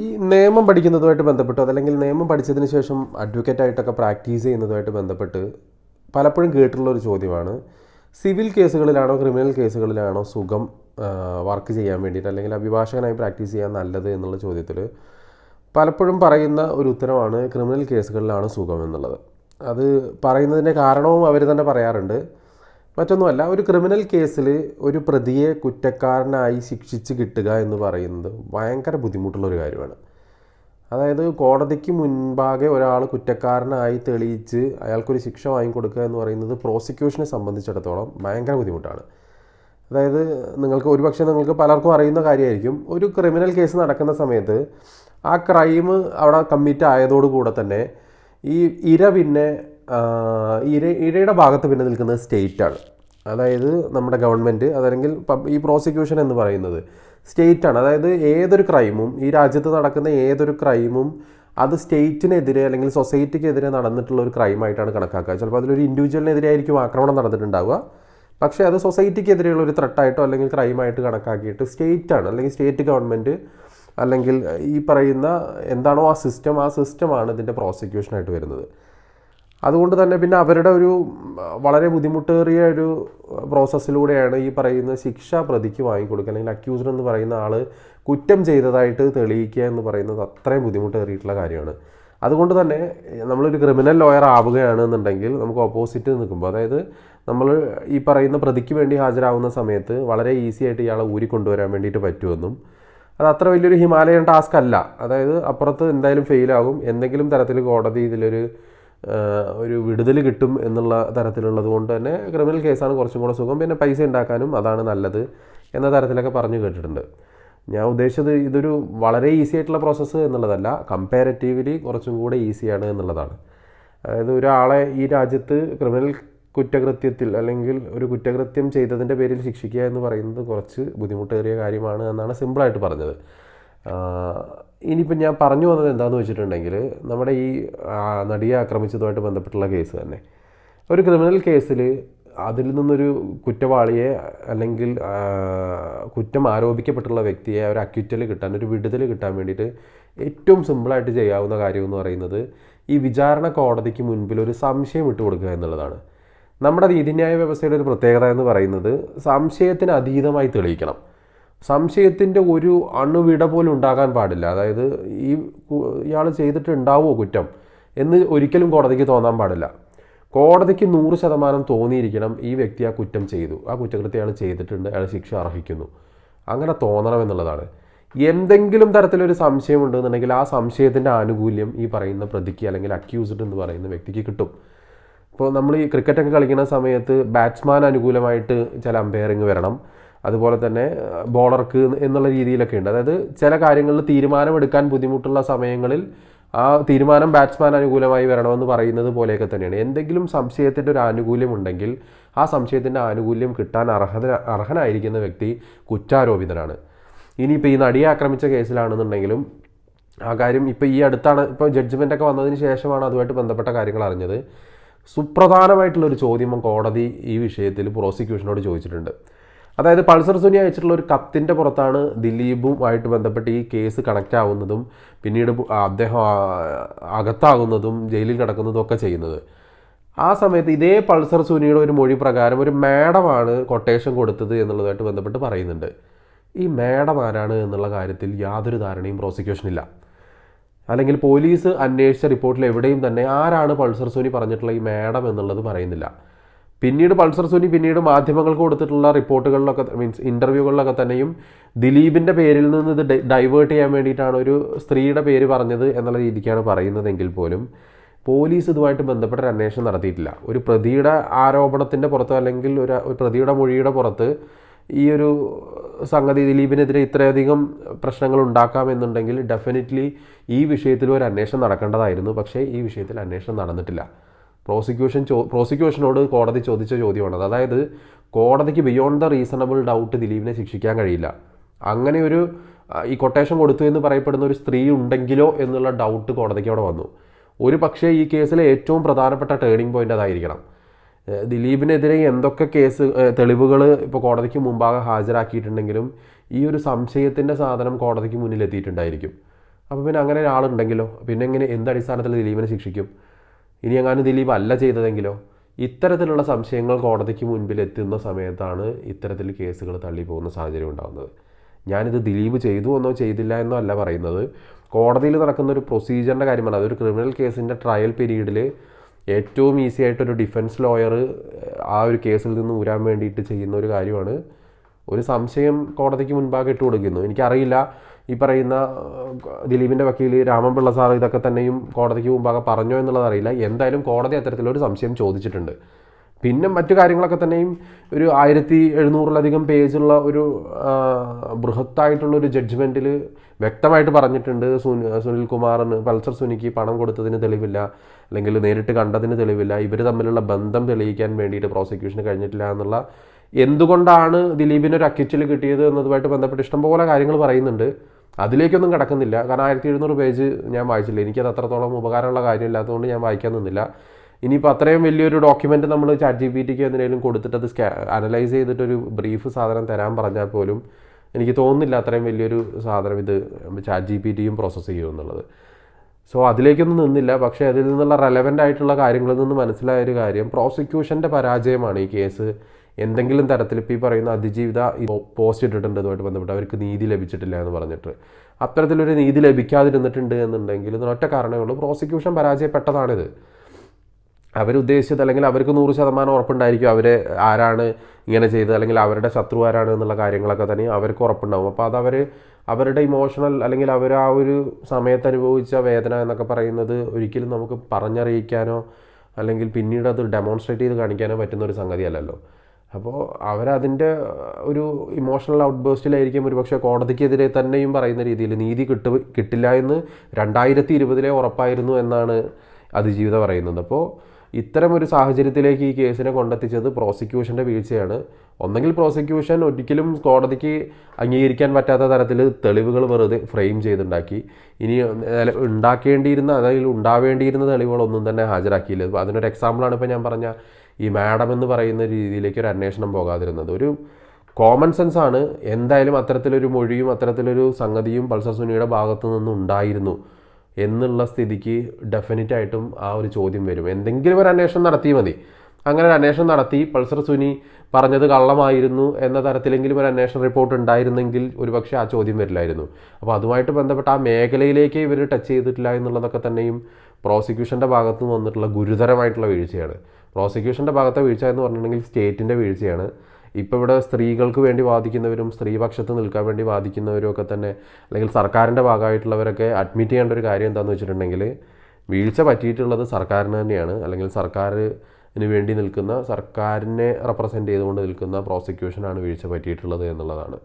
ഈ നിയമം പഠിക്കുന്നതുമായിട്ട് ബന്ധപ്പെട്ടോ അതല്ലെങ്കിൽ നിയമം പഠിച്ചതിന് ശേഷം അഡ്വക്കേറ്റ് ആയിട്ടൊക്കെ പ്രാക്ടീസ് ചെയ്യുന്നതുമായിട്ട് ബന്ധപ്പെട്ട് പലപ്പോഴും കേട്ടിട്ടുള്ള ഒരു ചോദ്യമാണ്. സിവിൽ കേസുകളിലാണോ ക്രിമിനൽ കേസുകളിലാണോ സുഖം വർക്ക് ചെയ്യാൻ വേണ്ടിയിട്ട് അല്ലെങ്കിൽ അഭിഭാഷകനായി പ്രാക്ടീസ് ചെയ്യാൻ നല്ലത് എന്നുള്ള ചോദ്യത്തിൽ പലപ്പോഴും പറയുന്ന ഒരു ഉത്തരമാണ് ക്രിമിനൽ കേസുകളിലാണ് സുഖം എന്നുള്ളത്. അത് പറയുന്നതിന്റെ കാരണവും അവർ തന്നെ പറയാറുണ്ട്. മറ്റൊന്നുമല്ല ഒരു ക്രിമിനൽ കേസിൽ ഒരു പ്രതിയെ കുറ്റക്കാരനായി ശിക്ഷിച്ച് കിട്ടുക എന്ന് പറയുന്നത് ഭയങ്കര ബുദ്ധിമുട്ടുള്ള ഒരു കാര്യമാണ്. അതായത് കോടതിക്ക് മുൻപാകെ ഒരാൾ കുറ്റക്കാരനായി തെളിയിച്ച് അയാൾക്കൊരു ശിക്ഷ വാങ്ങിക്കൊടുക്കുക എന്ന് പറയുന്നത് പ്രോസിക്യൂഷനെ സംബന്ധിച്ചിടത്തോളം ഭയങ്കര ബുദ്ധിമുട്ടാണ്. അതായത് നിങ്ങൾക്ക് ഒരുപക്ഷെ നിങ്ങൾക്ക് പലർക്കും അറിയുന്ന കാര്യമായിരിക്കും ഒരു ക്രിമിനൽ കേസ് നടക്കുന്ന സമയത്ത് ആ ക്രൈം അവിടെ കമ്മിറ്റ് ആയതോടുകൂടെ തന്നെ ഈ ഇര പിന്നെ ഇര ഇരയുടെ ഭാഗത്ത് പിന്നെ നിൽക്കുന്നത് സ്റ്റേറ്റാണ്. അതായത് നമ്മുടെ ഗവൺമെന്റ് അതല്ലെങ്കിൽ ഈ പ്രോസിക്യൂഷൻ എന്ന് പറയുന്നത് സ്റ്റേറ്റാണ്. അതായത് ഏതൊരു ക്രൈമും ഈ രാജ്യത്ത് നടക്കുന്ന ഏതൊരു ക്രൈമും അത് സ്റ്റേറ്റിനെതിരെ അല്ലെങ്കിൽ സൊസൈറ്റിക്കെതിരെ നടന്നിട്ടുള്ള ഒരു ക്രൈമായിട്ടാണ് കണക്കാക്കുക. ചിലപ്പോൾ അതിലൊരു ഇൻഡിവിജ്വലിനെതിരെ ആയിരിക്കും ആക്രമണം നടന്നിട്ടുണ്ടാവുക. പക്ഷേ അത് സൊസൈറ്റിക്കെതിരെയുള്ള ഒരു ത്രട്ടായിട്ടോ അല്ലെങ്കിൽ ക്രൈമായിട്ട് കണക്കാക്കിയിട്ട് സ്റ്റേറ്റാണ്. അല്ലെങ്കിൽ സ്റ്റേറ്റ് ഗവൺമെന്റ് അല്ലെങ്കിൽ ഈ പറയുന്ന എന്താണോ ആ സിസ്റ്റം ആ സിസ്റ്റമാണ് ഇതിന്റെ പ്രോസിക്യൂഷനായിട്ട് വരുന്നത്. അതുകൊണ്ട് തന്നെ പിന്നെ അവരുടെ ഒരു വളരെ ബുദ്ധിമുട്ടേറിയ ഒരു പ്രോസസ്സിലൂടെയാണ് ഈ പറയുന്ന ശിക്ഷ പ്രതിക്ക് വാങ്ങിക്കൊടുക്കുക. അല്ലെങ്കിൽ അക്യൂസ്ഡ് എന്ന് പറയുന്ന ആൾ കുറ്റം ചെയ്തതായിട്ട് തെളിയിക്കുക എന്ന് പറയുന്നത് അത്രയും ബുദ്ധിമുട്ടേറിയിട്ടുള്ള കാര്യമാണ്. അതുകൊണ്ട് തന്നെ നമ്മളൊരു ക്രിമിനൽ ലോയർ ആവുകയാണെന്നുണ്ടെങ്കിൽ നമുക്ക് ഓപ്പോസിറ്റ് നിൽക്കുമ്പോൾ അതായത് നമ്മൾ ഈ പറയുന്ന പ്രതിക്ക് വേണ്ടി ഹാജരാകുന്ന സമയത്ത് വളരെ ഈസി ആയിട്ട് ഇയാളെ ഊരി ഊരിക്കൊണ്ടുവരാൻ വേണ്ടിയിട്ട് പറ്റുമെന്നും അത് അത്ര വലിയൊരു ഹിമാലയൻ ടാസ്ക് അല്ല. അതായത് അപ്പുറത്ത് എന്തായാലും ഫെയിലാകും എന്തെങ്കിലും തരത്തിൽ കോടതി ഇതിലൊരു ഒരു വിടുതൽ കിട്ടും എന്നുള്ള തരത്തിലുള്ളത് കൊണ്ട് തന്നെ ക്രിമിനൽ കേസാണ് കുറച്ചും കൂടെ സുഖം. പിന്നെ പൈസ ഉണ്ടാക്കാനും അതാണ് നല്ലത് എന്ന തരത്തിലൊക്കെ പറഞ്ഞു കേട്ടിട്ടുണ്ട്. ഞാൻ ഉദ്ദേശിച്ചത് ഇതൊരു വളരെ ഈസി ആയിട്ടുള്ള പ്രോസസ്സ് എന്നുള്ളതല്ല കമ്പാരറ്റീവ്ലി കുറച്ചും കൂടെ ഈസിയാണ് എന്നുള്ളതാണ്. അതായത് ഒരാളെ ഈ രാജ്യത്ത് ക്രിമിനൽ കുറ്റകൃത്യത്തിൽ അല്ലെങ്കിൽ ഒരു കുറ്റകൃത്യം ചെയ്തതിന്റെ പേരിൽ ശിക്ഷിക്കുക എന്ന് പറയുന്നത് കുറച്ച് ബുദ്ധിമുട്ടേറിയ കാര്യമാണ് എന്നാണ് സിമ്പിളായിട്ട് പറഞ്ഞത്. ഇനിയിപ്പോൾ ഞാൻ പറഞ്ഞു വന്നത് എന്താണെന്ന് വെച്ചിട്ടുണ്ടെങ്കിൽ നമ്മുടെ ഈ നടിയെ ആക്രമിച്ചതുമായിട്ട് ബന്ധപ്പെട്ടുള്ള കേസ് തന്നെ. ഒരു ക്രിമിനൽ കേസിൽ അതിൽ നിന്നൊരു കുറ്റവാളിയെ അല്ലെങ്കിൽ കുറ്റം ആരോപിക്കപ്പെട്ടുള്ള വ്യക്തിയെ ഒരു അക്യുറ്റൽ കിട്ടാൻ ഒരു വിടുതൽ കിട്ടാൻ വേണ്ടിയിട്ട് ഏറ്റവും സിമ്പിളായിട്ട് ചെയ്യാവുന്ന കാര്യം എന്ന് പറയുന്നത് ഈ വിചാരണ കോടതിക്ക് മുൻപിൽ ഒരു സംശയം ഇട്ട് കൊടുക്കുക എന്നുള്ളതാണ്. നമ്മുടെ നീതിന്യായ വ്യവസ്ഥയുടെ ഒരു പ്രത്യേകത എന്ന് പറയുന്നത് സംശയത്തിന് അതീതമായി തെളിയിക്കണം. സംശയത്തിന്റെ ഒരു അണുവിട പോലും ഉണ്ടാകാൻ പാടില്ല. അതായത് ഈ ഇയാൾ ചെയ്തിട്ടുണ്ടാവുമോ കുറ്റം എന്ന് ഒരിക്കലും കോടതിക്ക് തോന്നാൻ പാടില്ല. കോടതിക്ക് നൂറ് ശതമാനം തോന്നിയിരിക്കണം ഈ വ്യക്തി ആ കുറ്റം ചെയ്തു. ആ കുറ്റകൃത്യം അയാൾ ചെയ്തിട്ടുണ്ട് അയാൾ ശിക്ഷ അർഹിക്കുന്നു. അങ്ങനെ തോന്നണം എന്നുള്ളതാണ് എന്തെങ്കിലും തരത്തിലൊരു സംശയം ഉണ്ടെന്നുണ്ടെങ്കിൽ ആ സംശയത്തിന്റെ ആനുകൂല്യം ഈ പറയുന്ന പ്രതിക്ക് അല്ലെങ്കിൽ അക്യൂസ്ഡ് എന്ന് പറയുന്ന വ്യക്തിക്ക് കിട്ടും. ഇപ്പോൾ നമ്മൾ ഈ ക്രിക്കറ്റൊക്കെ കളിക്കുന്ന സമയത്ത് ബാറ്റ്സ്മാൻ അനുകൂലമായിട്ട് ചില അമ്പയറിങ് വരണം. അതുപോലെ തന്നെ ബോളർക്ക് എന്നുള്ള രീതിയിലൊക്കെ ഉണ്ട്. അതായത് ചില കാര്യങ്ങളിൽ തീരുമാനമെടുക്കാൻ ബുദ്ധിമുട്ടുള്ള സമയങ്ങളിൽ ആ തീരുമാനം ബാറ്റ്സ്മാൻ അനുകൂലമായി വരണമെന്ന് പറയുന്നത് പോലെയൊക്കെ തന്നെയാണ്. എന്തെങ്കിലും സംശയത്തിന്റെ ഒരു ആനുകൂല്യം ഉണ്ടെങ്കിൽ ആ സംശയത്തിന്റെ ആനുകൂല്യം കിട്ടാൻ അർഹത അർഹനായിരിക്കുന്ന വ്യക്തി കുറ്റാരോപിതനാണ്. ഇനിയിപ്പോൾ ഈ നടിയെ ആക്രമിച്ച കേസിലാണെന്നുണ്ടെങ്കിലും ആ കാര്യം ഇപ്പോൾ ഈ അടുത്താണ് ഇപ്പോൾ ജഡ്ജ്മെന്റ് ഒക്കെ വന്നതിന് ശേഷമാണ് അതുമായിട്ട് ബന്ധപ്പെട്ട കാര്യങ്ങൾ അറിഞ്ഞത്. സുപ്രധാനമായിട്ടുള്ളൊരു ചോദ്യം കോടതി ഈ വിഷയത്തിൽ പ്രോസിക്യൂഷനോട് ചോദിച്ചിട്ടുണ്ട്. അതായത് പൾസർ സുനി അയച്ചിട്ടുള്ള ഒരു കത്തിന്റെ പുറത്താണ് ദിലീപുമായിട്ട് ബന്ധപ്പെട്ട് ഈ കേസ് കണക്റ്റ് ആവുന്നതും പിന്നീട് അദ്ദേഹം അകത്താകുന്നതും ജയിലിൽ കിടക്കുന്നതും ഒക്കെ ചെയ്യുന്നത്. ആ സമയത്ത് ഇതേ പൾസർ സുനിയുടെ ഒരു മൊഴി പ്രകാരം ഒരു മാഡമാണ് കൊട്ടേഷൻ കൊടുത്തത് എന്നുള്ളതായിട്ട് ബന്ധപ്പെട്ട് പറയുന്നുണ്ട്. ഈ മാഡം ആരാണ് എന്നുള്ള കാര്യത്തിൽ യാതൊരു ധാരണയും പ്രോസിക്യൂഷനില്ല അല്ലെങ്കിൽ പോലീസ് അന്വേഷിച്ച റിപ്പോർട്ടിൽ എവിടെയും തന്നെ ആരാണ് പൾസർ സുനി പറഞ്ഞിട്ടുള്ള ഈ മാഡം എന്നുള്ളത് പറയുന്നില്ല. പിന്നീട് പൾസർ സുനി പിന്നീട് മാധ്യമങ്ങൾക്ക് കൊടുത്തിട്ടുള്ള റിപ്പോർട്ടുകളിലൊക്കെ മീൻസ് ഇന്റർവ്യൂകളിലൊക്കെ തന്നെയും ദിലീപിന്റെ പേരിൽ നിന്ന് ഇത് ഡൈവേർട്ട് ചെയ്യാൻ വേണ്ടിയിട്ടാണ് ഒരു സ്ത്രീയുടെ പേര് പറഞ്ഞത് എന്നുള്ള രീതിക്കാണ് പറയുന്നതെങ്കിൽ പോലും പോലീസ് ഇതുമായിട്ട് ബന്ധപ്പെട്ട ഒരു അന്വേഷണം നടത്തിയിട്ടില്ല. ഒരു പ്രതിയുടെ ആരോപണത്തിന്റെ പുറത്ത് അല്ലെങ്കിൽ ഒരു പ്രതിയുടെ മൊഴിയുടെ പുറത്ത് ഈ ഒരു സംഗതി ദിലീപിനെതിരെ ഇത്രയധികം പ്രശ്നങ്ങൾ ഉണ്ടാക്കാമെന്നുണ്ടെങ്കിൽ ഡെഫിനറ്റ്ലി ഈ വിഷയത്തിൽ ഒരു അന്വേഷണം നടക്കേണ്ടതായിരുന്നു. പക്ഷേ ഈ വിഷയത്തിൽ അന്വേഷണം നടന്നിട്ടില്ല. പ്രോസിക്യൂഷൻ ചോ പ്രോസിക്യൂഷനോട് കോടതി ചോദിച്ച ചോദ്യമാണത്. അതായത് കോടതിക്ക് ബിയോണ്ട് ദ റീസണബിൾ ഡൗട്ട് ദിലീപിനെ ശിക്ഷിക്കാൻ കഴിയില്ല. അങ്ങനെ ഒരു ഈ കൊട്ടേഷൻ കൊടുത്തു എന്ന് പറയപ്പെടുന്ന ഒരു സ്ത്രീ ഉണ്ടെങ്കിലോ എന്നുള്ള ഡൗട്ട് കോടതിക്ക് അവിടെ വന്നു. ഒരു പക്ഷേ ഈ കേസിലെ ഏറ്റവും പ്രധാനപ്പെട്ട ടേണിംഗ് പോയിന്റ് അതായിരിക്കണം. ദിലീപിനെതിരെ എന്തൊക്കെ കേസ് തെളിവുകൾ ഇപ്പോൾ കോടതിക്ക് മുമ്പാകെ ഹാജരാക്കിയിട്ടുണ്ടെങ്കിലും ഈ ഒരു സംശയത്തിന്റെ സാധനം കോടതിക്ക് മുന്നിലെത്തിയിട്ടുണ്ടായിരിക്കും. അപ്പോൾ പിന്നെ അങ്ങനെ ഒരാളുണ്ടെങ്കിലോ? പിന്നെ എങ്ങനെ എന്ത് അടിസ്ഥാനത്തിൽ ദിലീപിനെ ശിക്ഷിക്കും? ഇനി എങ്ങാനും ദിലീപ് അല്ല ചെയ്തതെങ്കിലോ ഇത്തരത്തിലുള്ള സംശയങ്ങൾ കോടതിക്ക് മുൻപിൽ എത്തുന്ന സമയത്താണ് ഇത്തരത്തിൽ കേസുകൾ തള്ളിപ്പോകുന്ന സാഹചര്യം ഉണ്ടാകുന്നത്. ഞാനിത് ദിലീപ് ചെയ്തു എന്നോ ചെയ്തില്ല എന്നോ അല്ല പറയുന്നത്. കോടതിയിൽ നടക്കുന്ന ഒരു പ്രൊസീജിയറിന്റെ കാര്യമാണ്. അതൊരു ക്രിമിനൽ കേസിന്റെ ട്രയൽ പീരീഡിൽ ഏറ്റവും ഈസി ആയിട്ടൊരു ഡിഫൻസ് ലോയർ ആ ഒരു കേസിൽ നിന്ന് ഊരാൻ വേണ്ടിയിട്ട് ചെയ്യുന്ന ഒരു കാര്യമാണ്. ഒരു സംശയം കോടതിക്ക് മുൻപാകെ ഇട്ട് കൊടുക്കുന്നു. എനിക്കറിയില്ല ഈ പറയുന്ന ദിലീപിന്റെ വക്കീൽ രാമൻപിള്ള സാർ ഇതൊക്കെ തന്നെയും കോടതിക്ക് മുമ്പാകെ പറഞ്ഞോ എന്നുള്ളത് അറിയില്ല. എന്തായാലും കോടതി അത്തരത്തിലൊരു സംശയം ചോദിച്ചിട്ടുണ്ട്. പിന്നെ മറ്റു കാര്യങ്ങളൊക്കെ തന്നെയും ഒരു ആയിരത്തി എഴുന്നൂറിലധികം പേജുള്ള ഒരു ബൃഹത്തായിട്ടുള്ളൊരു ജഡ്ജ്മെന്റിൽ വ്യക്തമായിട്ട് പറഞ്ഞിട്ടുണ്ട്. സുനി സുനിൽ കുമാറിന് പൾസർ സുനിക്ക് പണം കൊടുത്തതിന് തെളിവില്ല അല്ലെങ്കിൽ നേരിട്ട് കണ്ടതിന് തെളിവില്ല ഇവർ തമ്മിലുള്ള ബന്ധം തെളിയിക്കാൻ വേണ്ടിയിട്ട് പ്രോസിക്യൂഷന് കഴിഞ്ഞിട്ടില്ല എന്നുള്ള എന്തുകൊണ്ടാണ് ദിലീപിന് ഒരു അക്യൂറ്റൽ കിട്ടിയത് എന്നതുമായിട്ട് ബന്ധപ്പെട്ട് ഇഷ്ടംപോലെ കാര്യങ്ങൾ പറയുന്നുണ്ട്. അതിലേക്കൊന്നും കിടക്കുന്നില്ല. കാരണം ആയിരത്തി എഴുന്നൂറ് പേജ് ഞാൻ വായിച്ചില്ല. എനിക്കത് അത്രത്തോളം ഉപകാരമുള്ള കാര്യമില്ലാത്തതുകൊണ്ട് ഞാൻ വായിക്കാൻ നിന്നില്ല. ഇനിയിപ്പോൾ അത്രയും വലിയൊരു ഡോക്യുമെന്റ് നമ്മൾ ചാറ്റ് ജി പി ടിക്ക് എന്തിനേലും കൊടുത്തിട്ട് അത് സ്കാ അനലൈസ് ചെയ്തിട്ടൊരു ബ്രീഫ് സാധനം തരാൻ പറഞ്ഞാൽ പോലും എനിക്ക് തോന്നുന്നില്ല അത്രയും വലിയൊരു സാധനം ഇത് ചാറ്റ് ജി പി ടിയും പ്രോസസ്സ് ചെയ്യുമെന്നുള്ളത് സോ അതിലേക്കൊന്നും നിന്നില്ല. പക്ഷേ അതിൽ നിന്നുള്ള റെലവന്റ് ആയിട്ടുള്ള കാര്യങ്ങളിൽ നിന്ന് മനസ്സിലായ ഒരു കാര്യം പ്രോസിക്യൂഷന്റെ പരാജയമാണ് ഈ കേസ് എന്തെങ്കിലും തരത്തിൽ ഇപ്പോൾ ഈ പറയുന്ന അതിജീവിത പോസ്റ്റ് ഇട്ടിട്ടുണ്ട് ഇതുമായിട്ട് ബന്ധപ്പെട്ട്. അവർക്ക് നീതി ലഭിച്ചിട്ടില്ല എന്ന് പറഞ്ഞിട്ട്. അത്തരത്തിലൊരു നീതി ലഭിക്കാതിരുന്നിട്ടുണ്ട് എന്നുണ്ടെങ്കിൽ ഇതിനൊറ്റ കാരണമേ പ്രോസിക്യൂഷൻ പരാജയപ്പെട്ടതാണിത്. അവരുദ്ദേശിച്ചത് അല്ലെങ്കിൽ അവർക്ക് നൂറ് ശതമാനം ഉറപ്പുണ്ടായിരിക്കും അവർ ആരാണ് ഇങ്ങനെ ചെയ്തത് അല്ലെങ്കിൽ അവരുടെ ശത്രു ആരാണ് എന്നുള്ള കാര്യങ്ങളൊക്കെ തന്നെ അവർക്ക് ഉറപ്പുണ്ടാവും. അപ്പോൾ അതവർ അവരുടെ ഇമോഷണൽ അല്ലെങ്കിൽ അവർ ആ ഒരു സമയത്ത് അനുഭവിച്ച വേദന എന്നൊക്കെ പറയുന്നത് ഒരിക്കലും നമുക്ക് പറഞ്ഞറിയിക്കാനോ അല്ലെങ്കിൽ പിന്നീട് അത് ഡെമോൺസ്ട്രേറ്റ് ചെയ്ത് കാണിക്കാനോ പറ്റുന്ന ഒരു സംഗതിയല്ലല്ലോ. അപ്പോൾ അവരതിന്റെ ഒരു ഇമോഷണൽ ഔട്ട് ബേസ്റ്റിലായിരിക്കും ഒരുപക്ഷെ കോടതിക്കെതിരെ തന്നെയും പറയുന്ന രീതിയിൽ നീതി കിട്ടു കിട്ടില്ല എന്ന് രണ്ടായിരത്തി ഇരുപതിലെ ഉറപ്പായിരുന്നു എന്നാണ് അതിജീവിത പറയുന്നത്. അപ്പോൾ ഇത്തരം ഒരു സാഹചര്യത്തിലേക്ക് ഈ കേസിനെ കൊണ്ടെത്തിച്ചത് പ്രോസിക്യൂഷന്റെ വീഴ്ചയാണ്. ഒന്നെങ്കിൽ പ്രോസിക്യൂഷൻ ഒരിക്കലും കോടതിക്ക് അംഗീകരിക്കാൻ പറ്റാത്ത തരത്തിൽ തെളിവുകൾ വെറുതെ ഫ്രെയിം ചെയ്തുണ്ടാക്കി. ഇനി ഉണ്ടാക്കേണ്ടിയിരുന്ന അതായത് ഉണ്ടാവേണ്ടിയിരുന്ന തെളിവുകളൊന്നും തന്നെ ഹാജരാക്കിയില്ല. അതിനൊരു എക്സാമ്പിളാണ് ഇപ്പോൾ ഞാൻ പറഞ്ഞ ഈ മാഡം എന്ന് പറയുന്ന രീതിയിലേക്ക് ഒരു അന്വേഷണം പോകാതിരുന്നത്. ഒരു കോമൺ സെൻസ് ആണ്. എന്തായാലും അത്തരത്തിലൊരു മൊഴിയും അത്തരത്തിലൊരു സംഗതിയും പൾസർ സുനിയുടെ ഭാഗത്തു നിന്നും ഉണ്ടായിരുന്നു എന്നുള്ള സ്ഥിതിക്ക് ഡെഫിനറ്റ് ആയിട്ടും ആ ഒരു ചോദ്യം വരും. എന്തെങ്കിലും ഒരു അന്വേഷണം നടത്തിയാൽ മതി. അങ്ങനെ ഒരു അന്വേഷണം നടത്തി പൾസർ സുനി പറഞ്ഞത് കള്ളമായിരുന്നു എന്ന തരത്തിലെങ്കിലും ഒരു അന്വേഷണ റിപ്പോർട്ട് ഉണ്ടായിരുന്നെങ്കിൽ ഒരുപക്ഷെ ആ ചോദ്യം വരില്ലായിരുന്നു. അപ്പോൾ അതുമായിട്ട് ബന്ധപ്പെട്ട് ആ മേഖലയിലേക്ക് ഇവർ ടച്ച് ചെയ്തിട്ടില്ല എന്നുള്ളതൊക്കെ തന്നെയും പ്രോസിക്യൂഷന്റെ ഭാഗത്ത് നിന്ന് വന്നിട്ടുള്ള ഗുരുതരമായിട്ടുള്ള വീഴ്ചയാണ്. പ്രോസിക്യൂഷന്റെ ഭാഗത്തെ വീഴ്ച എന്ന് പറഞ്ഞിട്ടുണ്ടെങ്കിൽ സ്റ്റേറ്റിന്റെ വീഴ്ചയാണ്. ഇപ്പോൾ ഇവിടെ സ്ത്രീകൾക്ക് വേണ്ടി വാദിക്കുന്നവരും സ്ത്രീപക്ഷത്ത് നിൽക്കാൻ വേണ്ടി വാദിക്കുന്നവരും ഒക്കെ തന്നെ അല്ലെങ്കിൽ സർക്കാരിന്റെ ഭാഗമായിട്ടുള്ളവരൊക്കെ അഡ്മിറ്റ് ചെയ്യേണ്ട ഒരു കാര്യം എന്താണെന്ന് വെച്ചിട്ടുണ്ടെങ്കിൽ വീഴ്ച പറ്റിയിട്ടുള്ളത് സർക്കാരിന് തന്നെയാണ്. അല്ലെങ്കിൽ സർക്കാരിന് വേണ്ടി നിൽക്കുന്ന സർക്കാരിനെ റെപ്രസെന്റ് ചെയ്തുകൊണ്ട് നിൽക്കുന്ന പ്രോസിക്യൂഷനാണ് വീഴ്ച പറ്റിയിട്ടുള്ളത് എന്നുള്ളതാണ്.